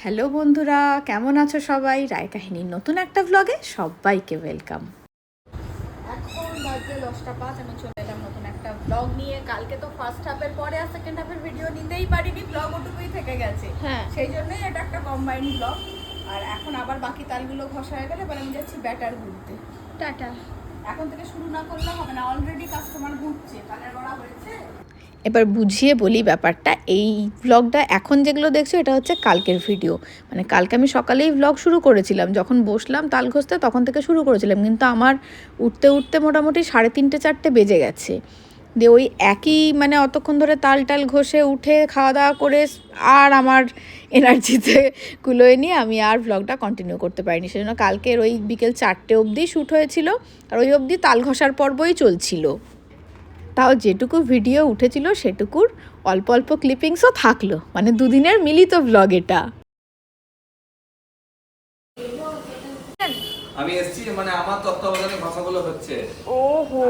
Hello বন্ধুরা কেমন আছো সবাই? রায় কাহিনীর নতুন একটা ব্লগে সবাইকে ওয়েলকাম এখন বাজে দশটা পাঁচ আমি চলে এলাম নতুন একটা ব্লগ নিয়ে। কালকে তো ফার্স্ট হাফের পরে আর সেকেন্ড হাফের ভিডিও নিতেই পারিনি ব্লগ ওটুকুই থেকে গেছে। হ্যাঁ। সেই জন্যই এটা একটা কম্বাইন্ড ব্লগ আর এখন আবার বাকি তালগুলো ঘষা হয়ে গেলে এবার আমি যাচ্ছি ব্যাটার গুলতে টাটা। এখন থেকে শুরু না করলে হবে না অলরেডি কাস্টমার ঘুরছে তালের বড়া হয়েছে এবার বুঝিয়ে বলি ব্যাপারটা। এই ব্লগটা এখন যেগুলো দেখছ, এটা হচ্ছে কালকের ভিডিও মানে কালকে আমি সকালেই ব্লগ শুরু করেছিলাম। যখন বসলাম তাল ঘষতে তখন থেকে শুরু করেছিলাম। কিন্তু আমার উঠতে উঠতে মোটামুটি সাড়ে তিনটে, চারটে বেজে গেছে। দিয়ে ওই একই মানে অতক্ষণ ধরে তাল টাল ঘষে উঠে খাওয়া দাওয়া করে আর আমার এনার্জিতে কুলোয় নিয়ে আমি আর ব্লগটা কন্টিনিউ করতে পারিনি। সেজন্য কালকের ওই বিকেল চারটে অবধি শ্যুট হয়েছিল। আর ওই অবধি তাল ঘষার পর্বই চলছিল। তাও যেটুকু ভিডিও উঠেছিল সেটুকুর অল্প অল্প ক্লিপিংসও থাকল। মানে দুদিনের মিলিত ব্লগ এটা। আমি এসছি মানে আমার তত্ত্বাবধানে ভাষাগুলো হচ্ছে। ওহো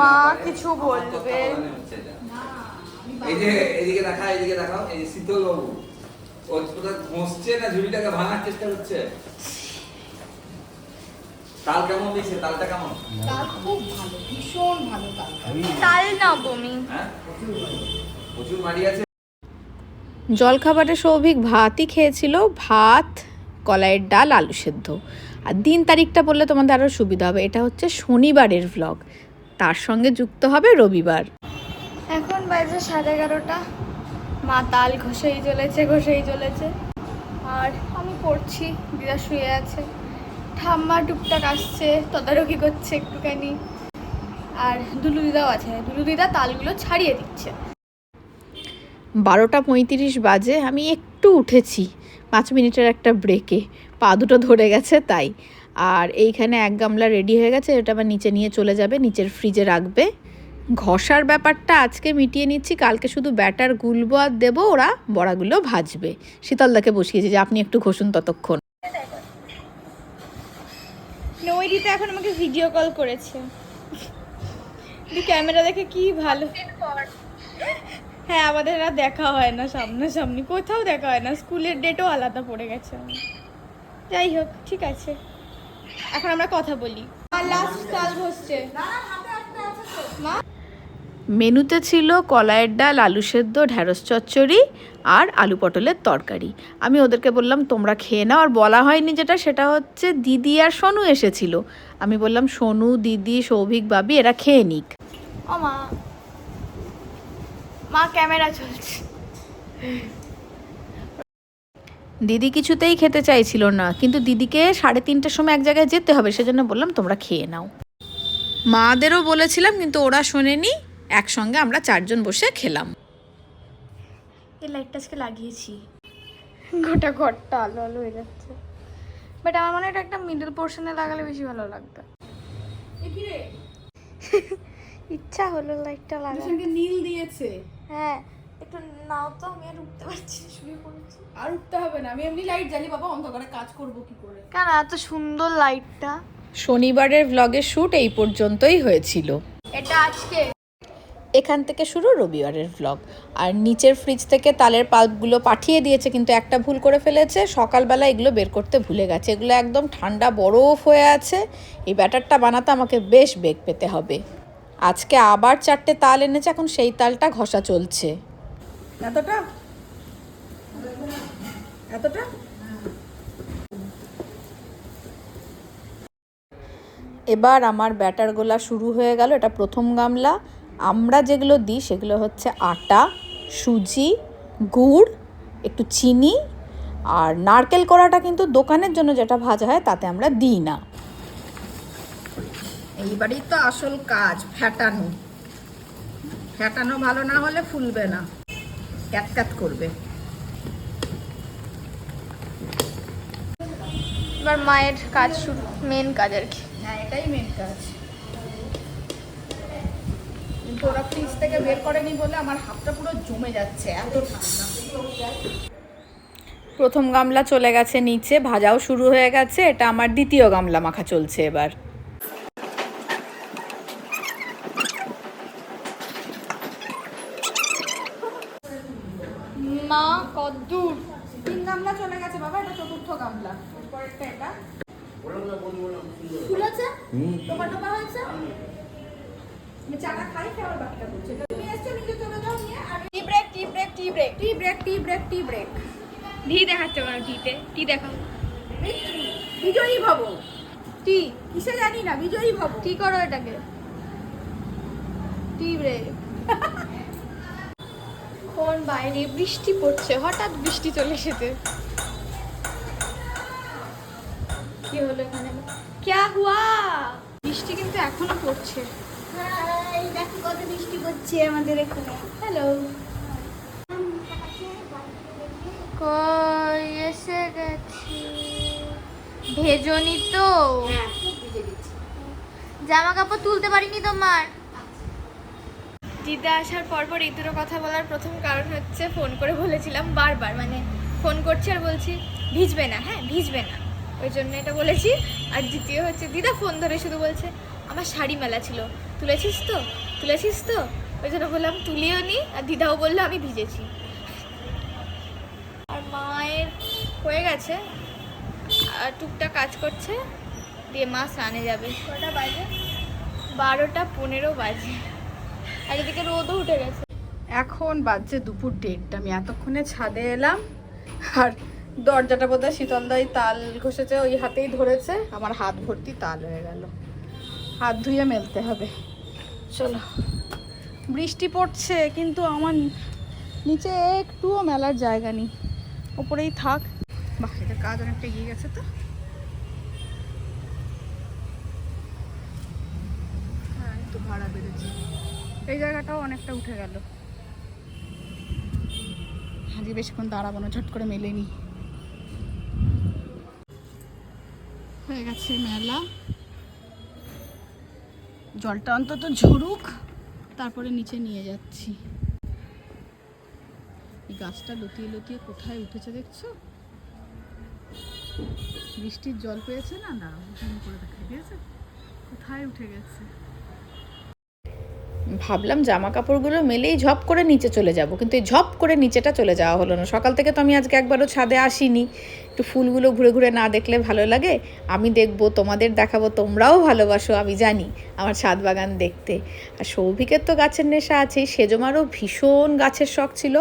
মা কিছু বলবে? হচ্ছে এই যে এদিকে দেখা এদিকে দেখাও এই শীতল বাবু ও কোথায় ঘষছে না ঝুড়িটাকে ভাঙার চেষ্টা করছে? তাল কেমন দিয়েছে? তালটা কেমন? তাল খুব ভালো ভীষণ ভালো তাল। তাল না বমি। হ্যাঁ? প্রচুর মাড়ি আছে। জলখাবারে সৌভিক ভাতই খেয়েছিল ভাত কলাইয়ের ডাল আলু সেদ্ধ। আর দিন তারিখটা বললে তোমাদের আরও সুবিধা হবে এটা হচ্ছে শনিবারের ভ্লগ তার সঙ্গে যুক্ত হবে রবিবার। এখন বাজে সাড়ে এগারোটা। মা তাল ঘষেই চলেছে ঘষেই চলেছে আর আমি পড়ছি দিদা শুয়ে আছে। ঠাম্মা টুকটাক আসছে, তদারকি করছে একটুখানি। আর দুলু দিদাও আছে। দুলু দিদা তালগুলো ছাড়িয়ে দিচ্ছে। বারোটা পঁয়ত্রিশ বাজে, আমি একটু উঠেছি, পাঁচ মিনিটের একটা ব্রেকে পা দুটো ধরে গেছে, তাই। আর এইখানে এক গামলা রেডি হয়ে গেছে, এটা আবার নিচে নিয়ে চলে যাবে, নিচের ফ্রিজে রাখবে। ঘষার ব্যাপারটা আজকে মিটিয়ে নিচ্ছি, কালকে শুধু ব্যাটার গুলবো আর দেবো, ওরা বড়াগুলো ভাজবে। শীতলদাকে বসিয়েছি যে, আপনি একটু ঘষুন ততক্ষণ। নৈরিতা এখন আমাকে ভিডিও কল করেছে। ক্যামেরা দেখে কি ভালো। হ্যাঁ আমাদের আর দেখা হয় না সামনাসামনি। কোথাও দেখা হয় না। স্কুলের ডেটও আলাদা পড়ে গেছে। যাই হোক, ঠিক আছে। এখন আমরা কথা বলি। আর লাস্ট হচ্ছে মা মেনুতে ছিল কলাইয়ের ডাল আলু সেদ্ধ ঢ্যাঁড়স চচ্চড়ি আর আলু পটলের তরকারি। আমি ওদেরকে বললাম তোমরা খেয়ে নাও। আর বলা হয়নি যেটা সেটা হচ্ছে দিদি আর সোনু এসেছিল। আমি বললাম সোনু দিদি সৌভিক বাবি এরা খেয়ে নিক। ও মা। মা ক্যামেরা চলছে। দিদি কিছুতেই খেতে চাইছিল না কিন্তু দিদিকে সাড়ে তিনটের সময় এক জায়গায় যেতে হবে সেজন্য বললাম তোমরা খেয়ে নাও। মাদেরও বলেছিলাম কিন্তু ওরা শোনেনি। একসঙ্গে আমরা চারজন বসে খেলাম। এই লাইটটা আজকে লাগিয়েছি। গোটা ঘরটা আলো আলো হয়ে যাচ্ছে। বাট আমার মনে হয় এটা একটা মিডল পোর্শনে লাগালে বেশি ভালো লাগবে। ইচ্ছা হলো লাইটটা লাগানো নীল দিয়েছে। হ্যাঁ একটু নাও তো আমি আর উঠতে পারছি না শুয়ে পড়েছি। আর উঠতে হবে না আমি এমনি লাইট জ্বালি বাবা অন্ধকারে কাজ করব কি করে? কেন এত সুন্দর লাইটটা শনিবারের ভ্লগের শ্যুট এই পর্যন্তই হয়েছিল। এটা আজকে। এখান থেকে শুরু রবিবারের ভ্লগ আর নিচের ফ্রিজ থেকে তালের পাল্পগুলো পাঠিয়ে দিয়েছে কিন্তু একটা ভুল করে ফেলেছে। সকালবেলা এগুলো বের করতে ভুলে গেছে। এগুলো একদম ঠান্ডা বরফ হয়ে আছে। এই ব্যাটারটা বানাতে আমাকে বেশ বেগ পেতে হবে। আজকে আবার চারটে তাল এনেছে এখন সেই তালটা ঘষা চলছে। এতটা? এতটা? এবার আমার ব্যাটার গোলা শুরু হয়ে গেল। এটা প্রথম গামলা। আমরা যেগুলো দিই সেগুলো হচ্ছে আটা সুজি গুড় একটু চিনি আর নারকেল কড়াটা কিন্তু দোকানের জন্য যেটা ভাজা হয় তাতে আমরা দিই না। এইবারই তো আসল কাজ ফ্যাটানো। ফ্যাটানো ভালো না হলে ফুলবে না। ক্যাতক্যাত করবে। এবার মায়ের কাজ শুরু মেন কাজ আর কি। হ্যাঁ এটাই মেন কাজ। থেকে বের করেনি বলে আমার হাতটা পুরো জমে যাচ্ছে এত ঠান্ডা। প্রথম গামলা চলে গেছে নিচে ভাজাও শুরু হয়ে গেছে এটা আমার দ্বিতীয় গামলা মাখা চলছে এবার। মা কদ্দূর। তিন গামলা চলে গেছে বাবা এটা চতুর্থ গামলা। এরপরেরটা এটা। টোপা টোপা হয়েছে? চাটা খাই খেয়ে বাকিটা করছি তুমি এসছো নিজে চলে যাও নিয়ে আর tea break tea break tea break tea break tea break tea break tea দেখাচ্ছে আমার টিতে টি দেখাও। বিজয়ী ভব। টি কিসে জানি না বিজয়ী ভব। টি করো এটাকে। টি ব্রেক কোন বাইরে বৃষ্টি পড়ছে? হঠাৎ বৃষ্টি চলে এসেছে। কি হলো এখানে? ক্যা হুয়া? বৃষ্টি কিন্তু এখনও পড়ছে। দেখো কত বৃষ্টি পড়ছে আমাদের এখানে। হ্যালো কই এসে গেছি? ভেজনি তো। হ্যাঁ খুব ভিজে গেছি জামা কাপড় তুলতে পারিনি তোমার। দিদা আসার পর পর এই দুটো কথা বলার প্রথম কারণ হচ্ছে ফোন করে বলেছিলাম বারবার মানে ফোন করছি আর বলছি ভিজবে না। হ্যাঁ ভিজবে না। ওই জন্য এটা বলেছি। আর দ্বিতীয় হচ্ছে দিদা ফোন ধরে শুধু বলছে আমার শাড়ি মেলা ছিল। তুলেছিস তো? তুলেছিস তো? ওই জন্য বললাম, তুলিও নি, আর দিদাও বলল আমি ভিজেছি। আর মায়ের হয়ে গেছে, আর টুকটাক কাজ করছে, দিয়ে মা স্নানে যাবে। কটা বাজে? বারোটা পনেরো বাজে। আর এদিকে রোদও উঠে গেছে। এখন বাজছে দুপুর দেড়টা। আমি এতক্ষণে ছাদে এলাম, আর দরজাটা বোধহয় শীতলদাই তাল ঘষেছে, ওই হাতেই ধরেছে, আমার হাত ভর্তি তাল হয়ে গেল। হাত ধুয়ে মেলতে হবে। চলো। বৃষ্টি পড়ছে, কিন্তু আমার নিচে একটুও মেলার জায়গা নেই। ওপরেই থাক। বাহ, এটা কাজ অনেকটা এগিয়ে গেছে তো। হ্যাঁ একটু ভাড়া বেড়েছে। এই জায়গাটাও অনেকটা উঠে গেল। আজকে বেশিক্ষণ দাঁড়াবো না, ঝট করে মেলেনি হয়ে গেছে মেলা। জলটা অন্তত ঝরুক, তারপরে নিচে নিয়ে যাচ্ছি। এই গাছটা লতিয়ে লতিয়ে কোথায় উঠেছে দেখছ? বৃষ্টির জল পেয়েছে না? না করে দেখা কোথায় উঠে গেছে? ভাবলাম জামা কাপড়গুলো মেলেই ঝপ করে নিচে চলে যাব। কিন্তু এই ঝপ করে নিচেটা চলে যাওয়া হলো না। সকাল থেকে তো আমি আজকে একবারও ছাদে আসিনি। একটু ফুলগুলো ঘুরে ঘুরে না দেখলে ভালো লাগে। আমি দেখব, তোমাদের দেখাবো, তোমরাও ভালোবাসো, আমি জানি আমার ছাদ বাগান দেখতে। আর সৌভিকের তো গাছের নেশা আছেই সেজমারও ভীষণ গাছের শখ ছিল।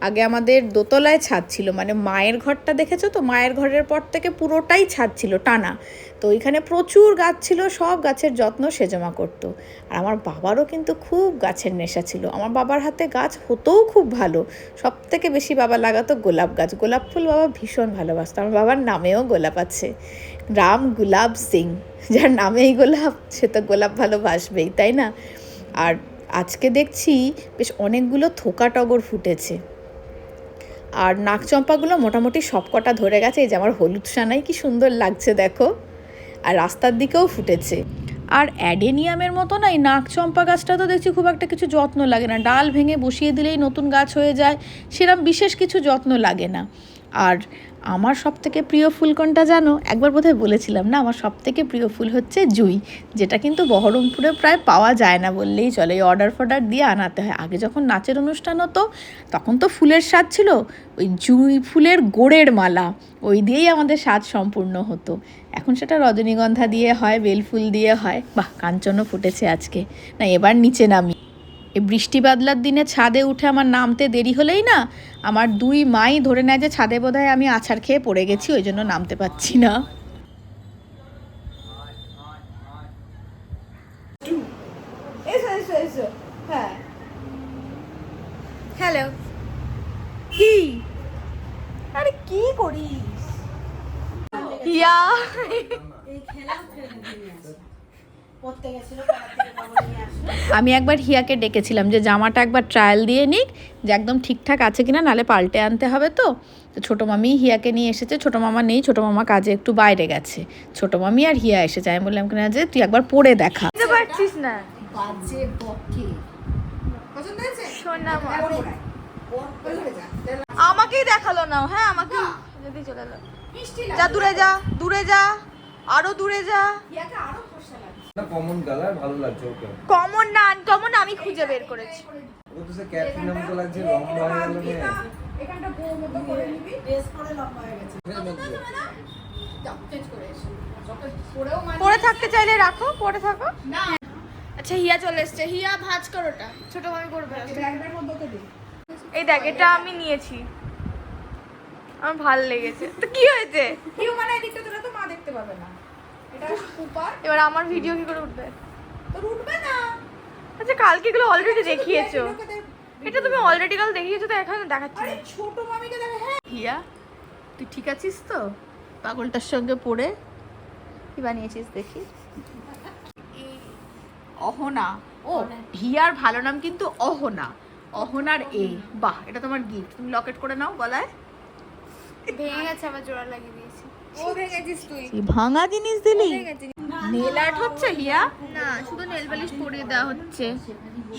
আগে আমাদের দোতলায় ছাদ ছিল মানে মায়ের ঘরটা দেখেছ তো? মায়ের ঘরের পর থেকে পুরোটাই ছাদ ছিল, টানা। তো ওইখানে প্রচুর গাছ ছিল, সব গাছের যত্ন সে জমা করতো। আর আমার বাবারও কিন্তু খুব গাছের নেশা ছিল। আমার বাবার হাতে গাছ হতেও খুব ভালো। সব থেকে বেশি বাবা লাগাতো গোলাপ গাছ। গোলাপ ফুল বাবা ভীষণ ভালোবাসতো। আমার বাবার নামেও গোলাপ আছে। রাম গুলাব সিং। যার নামেই গোলাপ, সে তো গোলাপ ভালোবাসবেই, তাই না? আর আজকে দেখছি বেশ অনেকগুলো থোকা টগর ফুটেছে। আর নাকচম্পাগুলো মোটামুটি সবকটা ধরে গেছে। এই যে আমার হলুদ সানাই, কি সুন্দর লাগছে, দেখো। আর রাস্তার দিকেও ফুটেছে। আর অ্যাডেনিয়ামের মতো না, এই নাকচম্পা গাছটা তো দেখছি খুব একটা কিছু যত্ন লাগে না। ডাল ভেঙে বসিয়ে দিলেই নতুন গাছ হয়ে যায়, সেরম বিশেষ কিছু যত্ন লাগে না। আর আমার সব থেকে প্রিয় ফুল কোনটা জানো? একবার বোধহয় বলেছিলাম না, আমার সব থেকে প্রিয় ফুল হচ্ছে জুই, যেটা কিন্তু বহরমপুরে প্রায় পাওয়া যায় না বললেই চলে। এই অর্ডার ফর্ডার দিয়ে আনাতে হয়। আগে যখন নাচের অনুষ্ঠান হতো, তখন তো ফুলের স্বাদ ছিল, ওই জুই ফুলের গোড়ের মালা, ওই দিয়েই আমাদের স্বাদ সম্পূর্ণ হতো। এখন সেটা রজনীগন্ধা দিয়ে হয় বেলফুল দিয়ে হয়। বাহ, কাঞ্চনও ফুটেছে আজকে। না, এবার নিচে নামি। এই বৃষ্টি বাদলার দিনে ছাদে উঠে আমার নামতে দেরি হলেই না আমার দুই মাই ধরে নেয় যে ছাদে বোধহয় আমি আছাড় খেয়ে পড়ে গেছি ওই জন্য নামতে পারছি না। এসো এসো এসো। হ্যাঁ। হ্যালো। কি? আরে কি করিস? ইয়া। আমি একবার হিয়াকে ডেকেছিলাম যে জামাটা একবার ট্রায়াল দিয়ে নিক যে একদম ঠিকঠাক আছে কিনা নালে পাল্টে আনতে হবে তো। তো ছোটো মামি হিয়াকে নিয়ে এসেছে ছোটো মামা নেই ছোটো মামা কাজে একটু বাইরে গেছে। ছোটো মামি আর হিয়া এসেছে আমি বললাম কিনা যে তুই একবার পরে দেখা। বুঝতে পারছিস না। বাজে বকে। পছন্দ হয়েছে? সোনা মা। পরে যা আমাকেই দেখাল না হ্যাঁ আমাকে। যদি চলে যা দূরে যা দূরে যা আরও দূরে যা। আরও কমন কালার ভালো লাগছে ওকে কমন না আনকমন আমি খুঁজে বের করেছি। ও তো সে মতো লাগছে লম্বা হয়ে গেল মেয়ে এখানটা বউ মতো করে নিবি ড্রেস পরে লম্বা হয়ে গেছে। মানে পরে থাকতে চাইলে রাখো পরে থাকো। আচ্ছা হিয়া চলে এসছে। হিয়া ভাজ করোটা ছোট ভাবে করবে। দে। এই দেখ এটা আমি নিয়েছি। আমার ভালো লেগেছে। তো কি হয়েছে? কেউ মানে এদিকটা তোরা তো মা দেখতে পাবে না। এবার আমার ভিডিও কি করে উঠবে? উঠবে না। আচ্ছা কালকে এগুলো অলরেডি দেখিয়েছো। এটা তুমি অলরেডি কাল দেখিয়েছো তো এখানে দেখাচ্ছি। আরে ছোট মামিকে দেখে হ্যাঁ। হিয়া তুই ঠিক আছিস তো? পাগলটার সঙ্গে পড়ে। কি বানিয়েছিস দেখি। অহনা। ও হিয়ার ভালো নাম কিন্তু অহনা। অহনার এ। বাহ এটা তোমার গিফট তুমি লকেট করে নাও গলায়। ভেঙে গেছে আবার জোড়া লাগিয়ে দিয়েছি। ও ভেঙেছিস তুই। ভাঙা জিনিস দিলি? নেল আর্ট হচ্ছে হিয়া? না শুধু নেল পালিশ পরিয়ে দেওয়া হচ্ছে।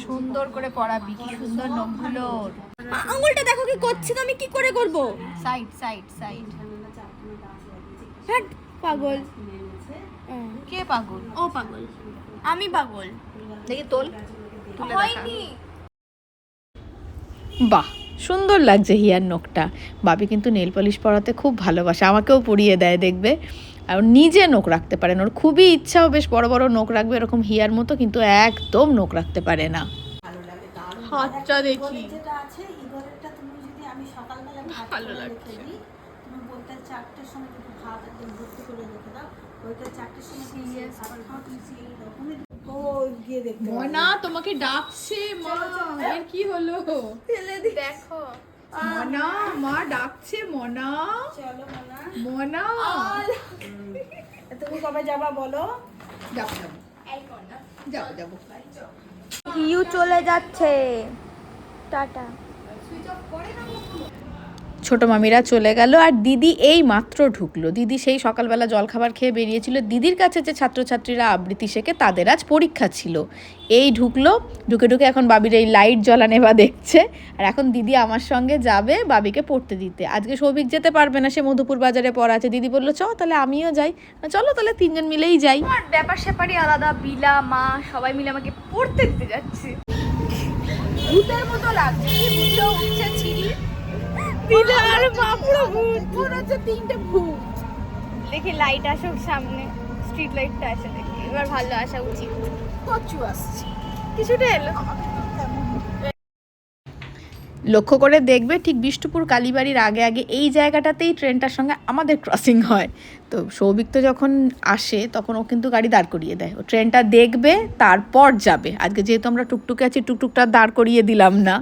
সুন্দর করে পড়াবি কি সুন্দর নখগুলোর আঙুলটা দেখো কি করছে তো আমি কি করে করব? Side side side. হ্যাট পাগল। কে পাগল? ও পাগল। আমি পাগল। দেখি তোল তুলে দেখা। হয়নি। বাহ। সুন্দর লাগছে হিয়ার নখটা। বাবি কিন্তু নেল পলিশ পরাতে খুব ভালোবাসে আমাকেও পরিয়ে দেয় দেখবে। আর নিজে নখ রাখতে পারেন ওর খুবই ইচ্ছাও বেশ বড় বড় নখ রাখবে এরকম হিয়ার মতো কিন্তু একদম নখ রাখতে পারে না। হাতটা দেখি। ভালো লাগছে। সময় ভাত করে রেখে দাও সময় ও গিয়ে দেখতে মনা তোমাকে ডাকছে মা। এর কি হলো? দেখো। মনা মা ডাকছে মনা। চলো মানা। মনা। তুমি কবে যাবা বলো? যাব যাব। যাব যাব। হিউ চলে যাচ্ছে। টাটা। ছোট মামিরা চলে গেল আর দিদি এই মাত্র ঢুকলো। দিদি সেই সকালবেলা জলখাবার খেয়ে বেরিয়েছিল। দিদির কাছে যে ছাত্রছাত্রীরা আবৃত্তি শেখে তাদের আজ পরীক্ষা ছিল। এই ঢুকলো। ঢুকে ঢুকে এখন বাবির এই লাইট জ্বলানে বা দেখছে। আর এখন দিদি আমার সঙ্গে যাবে বাবিকে পড়তে দিতে। আজকে সৌভিক যেতে পারবে না, সে মধুপুর বাজারে পড়া আছে। দিদি বলল চ তাহলে আমিও যাই। চলো তাহলে তিনজন মিলেই যাই। ব্যাপার স্যাপারই আলাদা। বিলা, মা সবাই মিলে আমাকে পড়তে দিতে যাচ্ছে। ভূতের মতো লাগছে। বিলা আর মা পুরো ভূত। মনে হচ্ছে তিনটে ভূত। দেখি লাইট আসুক সামনে স্ট্রিট লাইটটা আসে দেখি। এবার ভালো আসা উচিত। কচু আসছে। কিছুটা এলো। লক্ষ্য করে দেখবে ঠিক বিষ্ণুপুর কালীবাড়ির আগে আগে এই জায়গাটাতেই ট্রেনটার সঙ্গে আমাদের ক্রসিং হয়। তো সৌভিক তো যখন আসে তখন ও কিন্তু গাড়ি দাঁড় করিয়ে দেয়। ও ট্রেনটা দেখবে তারপর যাবে। আজকে যেহেতু আমরা টুকটুকে আছি টুকটুকটা দাঁড় করিয়ে দিলাম না।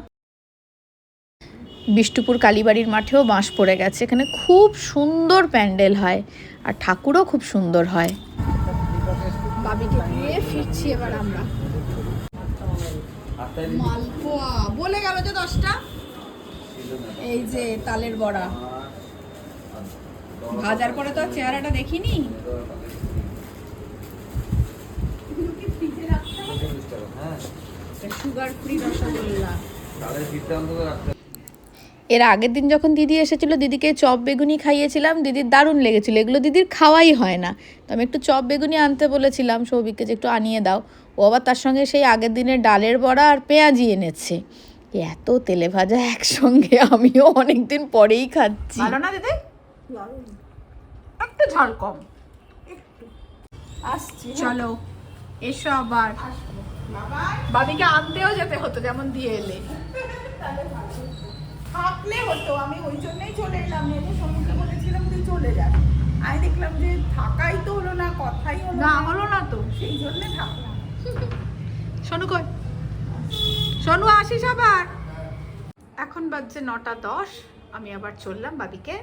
বিষ্ণুপুর কালীবাড়ির মাঠেও বাঁশ পড়ে গেছে। এখানে খুব সুন্দর প্যান্ডেল হয় আর ঠাকুরও খুব সুন্দর হয়। বাবিকে ফিরছি এবার আমরা। মালপোয়া বলে গেল যে দশটা। এই যে তালের বড়া। ভাজার পরে তো আর চেহারাটা দেখিনি। Sugar free rosogolla. এর আগের দিন যখন দিদি এসেছিল দিদিকে চপ বেগুনি খাইয়েছিলাম দিদির দারুণ লেগেছিল। এগুলো দিদির খাওয়াই হয় না। তো আমি একটু চপ বেগুনি আনতে বলেছিলাম সৌভিককে যে একটু আনিয়ে দাও। ও আবার তার সঙ্গে সেই আগের দিনের ডালের বড়া আর পেঁয়াজি এনেছে। এত তেলে ভাজা একসঙ্গে আমিও অনেক দিন পরেই খাচ্ছি। ভালো না দিদি? একটু ঝাল কম। আসছি। চলো এসো আবার। বাবিকে আনতেও যেতে হতো যেমন দিয়ে এলে। থাকলে হতো আমি ওই জন্যই চলে এলাম। মেয়েকে সমুদ্রে বলেছিলাম তুই চলে যাস আমি দেখলাম যে থাকাই তো হলো না কথাই হলো না হলো না তো। সেই জন্যে থাকলাম। শোনু কই? শোনু আসিস আবার? এখন বাজছে নটা দশ আমি আবার চললাম বাবিকে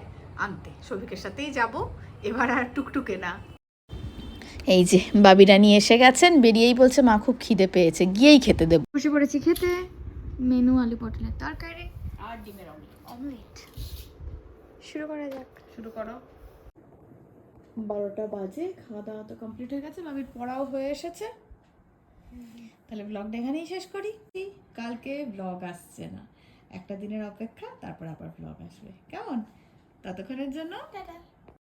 আনতে। সবিকের সাথেই যাব এবার আর টুকটুকে না। এই যে বাবিরা নিয়ে এসে গেছেন বেরিয়েই বলছে মা খুব খিদে পেয়েছে গিয়েই খেতে দেবো। বসে পড়েছি খেতে। মেনু আলু পটলের তরকারি। আর ডিমের অমলেট। অমলেট। শুরু করা যাক। শুরু করো। বারোটা বাজে খাওয়া দাওয়া তো কমপ্লিট হয়ে গেছে বাবির পড়াও হয়ে এসেছে। তাহলে ব্লগটা এখানেই শেষ করি। কালকে ব্লগ আসছে না। একটা দিনের অপেক্ষা তারপর আবার ব্লগ আসবে। কেমন? ততক্ষণের জন্য টাটা।